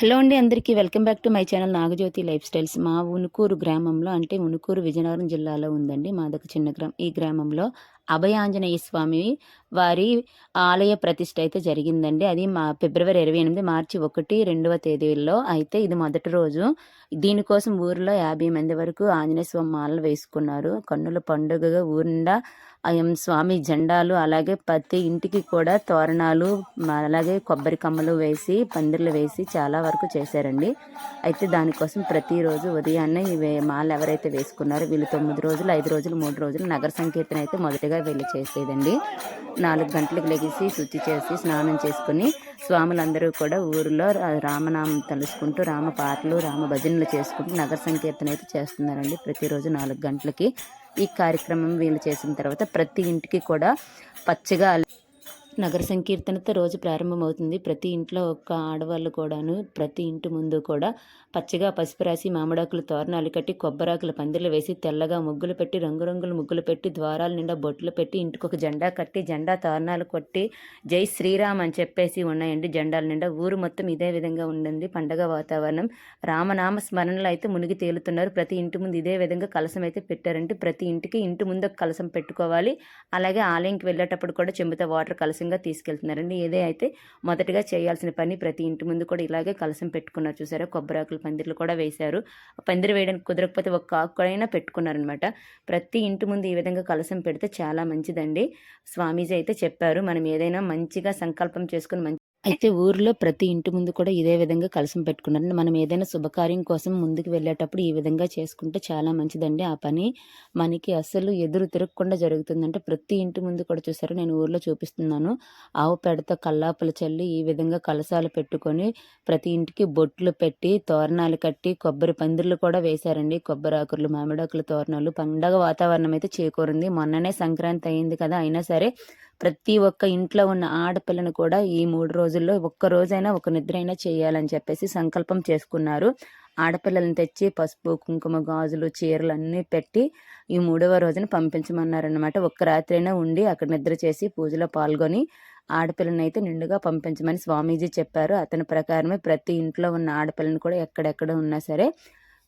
Hello అండి అందరికీ. Welcome back to my channel Nagajyothi lifestyles. మా ఉనుకూరు గ్రామంలో అంటే ఉనుకూరు విజయనగరం జిల్లాలో ఉందండి మాదొక చిన్న గ్రామం. ఈ గ్రామంలో అభయాంజనేయ స్వామి వారి ఆలయ ప్రతిష్ట అయితే జరిగిందండి. అది మా ఫిబ్రవరి ఇరవై ఎనిమిది మార్చి ఒకటి రెండవ తేదీల్లో అయితే ఇది మొదటి రోజు. దీనికోసం ఊరిలో యాభై మంది వరకు ఆంజనేయ స్వామి మాలలు వేసుకున్నారు. కన్నుల పండుగగా ఊరిండా ఆయం స్వామి జెండాలు అలాగే ప్రతి ఇంటికి కూడా తోరణాలు అలాగే కొబ్బరి కమ్మలు వేసి పందిర్లు వేసి చాలా వరకు చేశారండి. అయితే దానికోసం ప్రతిరోజు ఉదయాన్నే ఇవి మాలు ఎవరైతే వేసుకున్నారో వీళ్ళు తొమ్మిది రోజులు ఐదు రోజులు మూడు రోజులు నగర సంకీర్తన అయితే మొదటగా వెళ్ళి చేసేదండి. నాలుగు గంటలకు లెగిసి శుచి చేసి స్నానం చేసుకుని స్వాములందరూ కూడా ఊరిలో రామనామం తలుసుకుంటూ రామ పాటలు రామ భజనలు చేసుకుంటూ నగర సంకీర్తన అయితే చేస్తున్నారండి ప్రతిరోజు నాలుగు గంటలకి. ఈ కార్యక్రమం వీళ్ళు చేసిన తర్వాత ప్రతి ఇంటికి కూడా పచ్చగా నగర సంకీర్తనతో రోజు ప్రారంభమవుతుంది. ప్రతి ఇంట్లో ఒక్క ఆడవాళ్ళు కూడాను ప్రతి ఇంటి ముందు కూడా పచ్చగా పసుపు రాసి మామిడాకులు తోరణాలు కట్టి కొబ్బరాకులు పందిర్లు వేసి తెల్లగా ముగ్గులు పెట్టి రంగురంగుల ముగ్గులు పెట్టి ద్వారాల నిండా బొట్లు పెట్టి ఇంటికి ఒక జెండా కట్టి జెండా తోరణాలు కొట్టి జై శ్రీరామ్ అని చెప్పేసి ఉన్నాయండి జెండాల నిండా. ఊరు మొత్తం ఇదే విధంగా ఉండింది. పండగ వాతావరణం రామనామ స్మరణలు అయితే మునిగి తేలుతున్నారు. ప్రతి ఇంటి ముందు ఇదే విధంగా కలసం అయితే పెట్టారంటే ప్రతి ఇంటికి ఇంటి ముందు కలసం పెట్టుకోవాలి. అలాగే ఆలయంకి వెళ్ళేటప్పుడు కూడా చెంబుతో వాటర్ కలసం కలశంగా తీసుకెళ్తున్నారండి. ఏదే అయితే మొదటగా చేయాల్సిన పని ప్రతి ఇంటి ముందు కూడా ఇలాగే కలసం పెట్టుకున్నారు. చూసారా? కొబ్బరాకులు పందిర్లు కూడా వేశారు. పందిరి వేయడానికి కుదరకపోతే ఒక్క ఆకుడైనా పెట్టుకున్నారనమాట. ప్రతి ఇంటి ముందు ఈ విధంగా కలసం పెడితే చాలా మంచిదండి. స్వామీజీ అయితే చెప్పారు మనం ఏదైనా మంచిగా సంకల్పం చేసుకుని మంచి అయితే ఊర్లో ప్రతి ఇంటి ముందు కూడా ఇదే విధంగా కలసం పెట్టుకున్నారు. మనం ఏదైనా శుభకార్యం కోసం ముందుకు వెళ్ళేటప్పుడు ఈ విధంగా చేసుకుంటే చాలా మంచిదండి. ఆ పని మనకి అసలు ఎదురు తిరగకుండా జరుగుతుందంటే ప్రతి ఇంటి ముందు కూడా చూసారు నేను ఊర్లో చూపిస్తున్నాను. ఆవు పెడత కల్లాపుల చల్లి ఈ విధంగా కలసాలు పెట్టుకొని ప్రతి ఇంటికి బొట్లు పెట్టి తోరణాలు కట్టి కొబ్బరి పందిర్లు కూడా వేశారండి. కొబ్బరి ఆకులు మామిడాకులు తోరణాలు. పండగ వాతావరణం అయితే చేకూరింది. మొన్ననే సంక్రాంతి అయింది కదా అయినా సరే ప్రతి ఒక్క ఇంట్లో ఉన్న ఆడపిల్లను కూడా ఈ మూడు రోజుల్లో ఒక్క రోజైనా ఒక నిద్ర అయినా చేయాలని చెప్పేసి సంకల్పం చేసుకున్నారు. ఆడపిల్లలను తెచ్చి పసుపు కుంకుమ గాజులు చీరలు అన్నీ పెట్టి ఈ మూడవ రోజున పంపించమన్నారనమాట ఒక్క రాత్రి అయినా ఉండి అక్కడ నిద్ర చేసి పూజలో పాల్గొని ఆడపిల్లని అయితే నిండుగా పంపించమని స్వామీజీ చెప్పారు. అతని ప్రకారమే ప్రతి ఇంట్లో ఉన్న ఆడపిల్లని కూడా ఎక్కడెక్కడ ఉన్నా సరే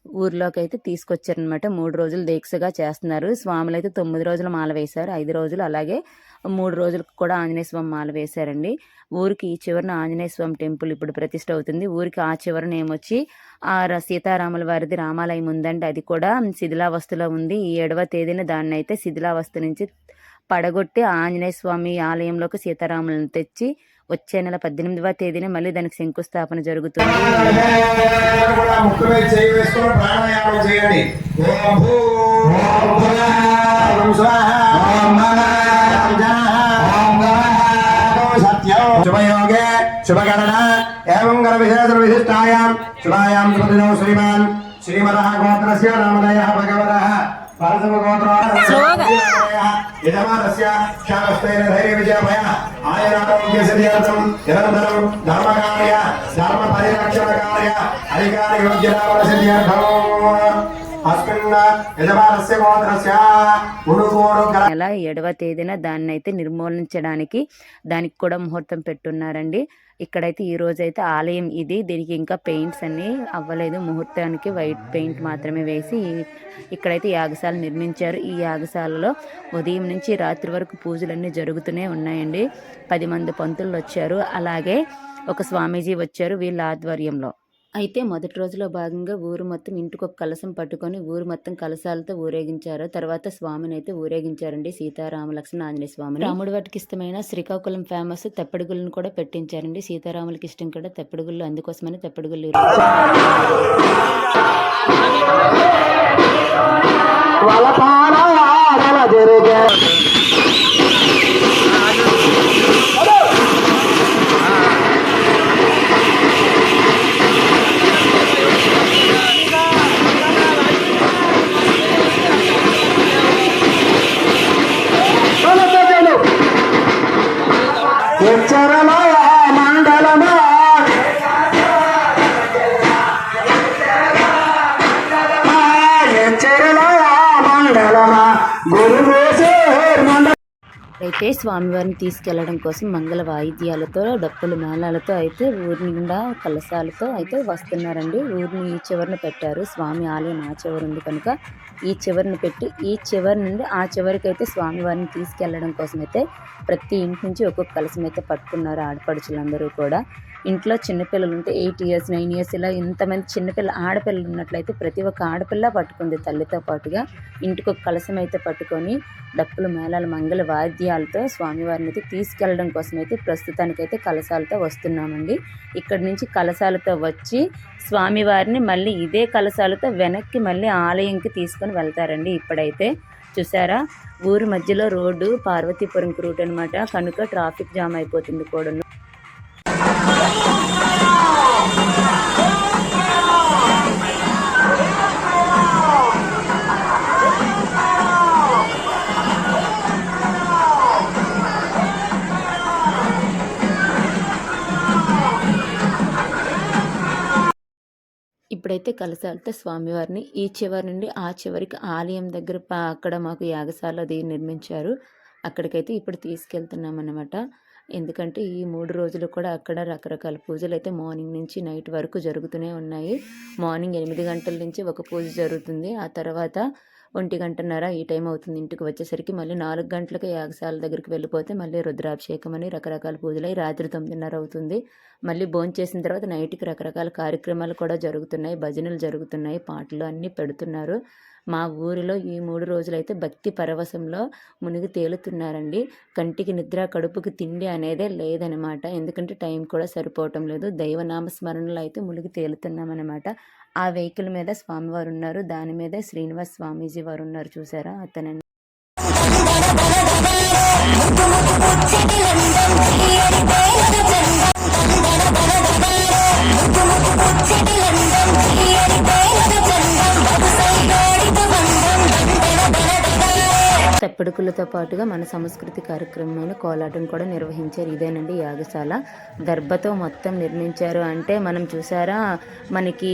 ఊర్లోకి అయితే తీసుకొచ్చారనమాట మూడు రోజులు దీక్షగా చేస్తున్నారు. స్వాములు అయితే తొమ్మిది రోజులు మాల వేశారు. ఐదు రోజులు అలాగే మూడు రోజులకు కూడా ఆంజనేయ స్వామి మాల వేశారండి. ఊరికి ఈ చివరన ఆంజనేయ స్వామి టెంపుల్ ఇప్పుడు ప్రతిష్ట అవుతుంది. ఊరికి ఆ చివరన ఏమొచ్చి ఆ ర- సీతారాముల వారిది రామాలయం ఉందండి. అది కూడా శిథిలావస్థలో ఉంది. ఈ ఏడవ తేదీన దాన్ని అయితే శిథిలావస్థ నుంచి పడగొట్టి ఆంజనేయ స్వామి ఆలయంలోకి సీతారాములను తెచ్చి వచ్చే నెల పద్దెనిమిదవ తేదీన మళ్ళీ దానికి శంకుస్థాపన జరుగుతుంది. శుభయోగే శుభగణన గణ విశేష విశిష్టాయాం శుభాయాం శ్రీమాన్ శ్రీమద గోత్రస్య రామదయ భగవత ధర్మకార్య ధర్మ పరిరక్షణ కార్య అధికార నెల ఏడవ తేదీన దాన్ని అయితే నిర్మూలించడానికి దానికి కూడా ముహూర్తం పెట్టున్నారండి. ఇక్కడైతే ఈ రోజైతే ఆలయం ఇది. దీనికి ఇంకా పెయింట్స్ అన్ని అవ్వలేదు. ముహూర్తానికి వైట్ పెయింట్ మాత్రమే వేసి ఇక్కడైతే యాగశాల నిర్మించారు. ఈ యాగశాలలో ఉదయం నుంచి రాత్రి వరకు పూజలన్నీ జరుగుతూనే ఉన్నాయండి. పది మంది పంతులు వచ్చారు. అలాగే ఒక స్వామీజీ వచ్చారు వీళ్ళ ఆధ్వర్యంలో. అయితే మొదటి రోజులో భాగంగా ఊరు మొత్తం ఇంటికి ఒక కలసం పట్టుకొని ఊరు మొత్తం కలసాలతో ఊరేగించారు. తర్వాత స్వామిని అయితే ఊరేగించారండి సీతారామ లక్ష్మణ ఆంజనేయ స్వామిని. రాముడి వాటికి ఇష్టమైన శ్రీకాకుళం ఫేమస్ తెప్పడిగుళ్ళను కూడా పెట్టించారండి. సీతారాములకి ఇష్టం కూడా తెప్పడిగుళ్ళు అందుకోసమని తెప్పడిగుళ్ళు acara అయితే స్వామివారిని తీసుకెళ్ళడం కోసం మంగళ వాయిద్యాలతో డప్పులు మేళాలతో అయితే ఊరి నిండా కలశాలతో అయితే వస్తున్నారండి. ఊరిని ఈ చివరిన పెట్టారు. స్వామి ఆలయం ఆ చివరి ఉంది కనుక ఈ చివరిని పెట్టి ఈ చివరి నుండి ఆ చివరికి అయితే స్వామివారిని తీసుకెళ్ళడం కోసం అయితే ప్రతి ఇంటి నుంచి ఒక్కొక్క కలశం అయితే పట్టుకున్నారు ఆడపడుచులందరూ కూడా. ఇంట్లో చిన్నపిల్లలు ఉంటే ఎయిట్ ఇయర్స్ నైన్ ఇయర్స్ ఇలా ఇంతమంది చిన్నపిల్ల ఆడపిల్లలు ఉన్నట్లయితే ప్రతి ఒక్క ఆడపిల్ల పట్టుకుంది తల్లితో పాటుగా. ఇంటికి ఒక కలసం అయితే పట్టుకొని డప్పులు మేళాలు మంగళ వాద్యాలతో స్వామివారిని అయితే తీసుకెళ్ళడం కోసం అయితే ప్రస్తుతానికైతే కలశాలతో వస్తున్నామండి. ఇక్కడి నుంచి కలశాలతో వచ్చి స్వామివారిని మళ్ళీ ఇదే కలశాలతో వెనక్కి మళ్ళీ ఆలయంకి తీసుకొని వెళ్తారండి ఇప్పుడైతే. చూసారా? ఊరి మధ్యలో రోడ్డు పార్వతీపురంకి రూట్ అనమాట కనుక ట్రాఫిక్ జామ్ అయిపోతుంది కూడా అయితే కలశాలతో స్వామివారిని ఈ చివరి నుండి ఆ చివరికి ఆలయం దగ్గర అక్కడ మాకు యాగశాల అది నిర్మించారు. అక్కడికైతే ఇప్పుడు తీసుకెళ్తున్నాం అనమాట ఎందుకంటే ఈ మూడు రోజులు కూడా అక్కడ రకరకాల పూజలు అయితే మార్నింగ్ నుంచి నైట్ వరకు జరుగుతూనే ఉన్నాయి. మార్నింగ్ ఎనిమిది గంటల నుంచి ఒక పూజ జరుగుతుంది. ఆ తర్వాత ఒంటి గంటన్నర ఈ టైం అవుతుంది. ఇంటికి వచ్చేసరికి మళ్ళీ నాలుగు గంటలకి యాగశాల దగ్గరికి వెళ్ళిపోతే మళ్ళీ రుద్రాభిషేకం అని రకరకాల పూజలు అయి రాత్రి తొమ్మిదిన్నర అవుతుంది. మళ్ళీ భోజనం చేసిన తర్వాత నైట్కి రకరకాల కార్యక్రమాలు కూడా జరుగుతున్నాయి. భజనలు జరుగుతున్నాయి. పాటలు అన్నీ పెడుతున్నారు. మా ఊరిలో ఈ మూడు రోజులైతే భక్తి పరవశంలో మునిగి తేలుతున్నారండి. కంటికి నిద్ర కడుపుకి తిండి అనేదే లేదనమాట. ఎందుకంటే టైం కూడా సరిపోవటం లేదు. దైవనామ స్మరణలో అయితే మునిగి తేలుతున్నామన్నమాట. ఆ వెహికల్ మీద స్వామివారు ఉన్నారు. దాని మీద శ్రీనివాస్ స్వామీజీ వారు ఉన్నారు చూసారా? అతనండి. తప్పిడుకులతో పాటుగా మన సంస్కృతి కార్యక్రమమైన కోలాటం కూడా నిర్వహించారు. ఇదేనండి యాగశాల. దర్భతో మొత్తం నిర్మించారు. అంటే మనం చూసారా మనకి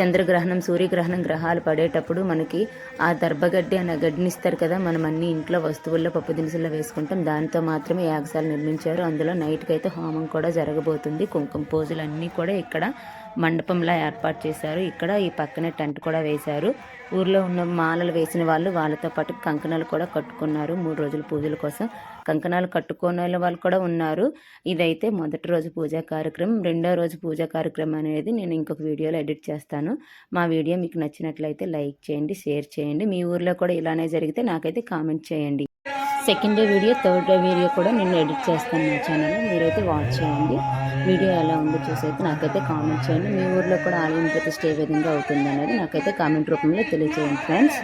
చంద్రగ్రహణం సూర్యగ్రహణం గ్రహాలు పడేటప్పుడు మనకి ఆ దర్భగడ్డి అనే గడ్డిని ఇస్తారు కదా మనం అన్ని ఇంట్లో వస్తువుల్లో పప్పు దినుసుల్లో వేసుకుంటాం. దాంతో మాత్రమే యాగశాల నిర్మించారు. అందులో నైట్కి అయితే హోమం కూడా జరగబోతుంది. కుంకుమ పూజలు అన్నీ కూడా ఇక్కడ మండపంలా ఏర్పాటు చేశారు. ఇక్కడ ఈ పక్కనే టెంట్ కూడా వేశారు. ఊర్లో ఉన్న మాలలు వేసిన వాళ్ళు వాళ్ళతో పాటు కంకణాలు కూడా కట్టుకున్నారు. మూడు రోజుల పూజల కోసం కంకణాలు కట్టుకునే వాళ్ళు కూడా ఉన్నారు. ఇదైతే మొదటి రోజు పూజా కార్యక్రమం. రెండో రోజు పూజా కార్యక్రమం అనేది నేను ఇంకొక వీడియోలో ఎడిట్ చేస్తాను. మా వీడియో మీకు నచ్చినట్లయితే లైక్ చేయండి షేర్ చేయండి. మీ ఊర్లో కూడా ఇలానే జరిగితే నాకైతే కామెంట్ చేయండి. Second day video third day video కూడా నేను ఎడిట్ చేస్తాను నా ఛానల్లో మీరైతే వాచ్ చేయండి. వీడియో ఎలా ఉందో చూసి అయితే నాకైతే కామెంట్ చేయండి. మీ ఊర్లో కూడా ఆలయం ప్రతిష్ట ఏ విధంగా అవుతుంది అనేది నాకైతే కామెంట్ రూపంలో తెలియజేయండి ఫ్రెండ్స్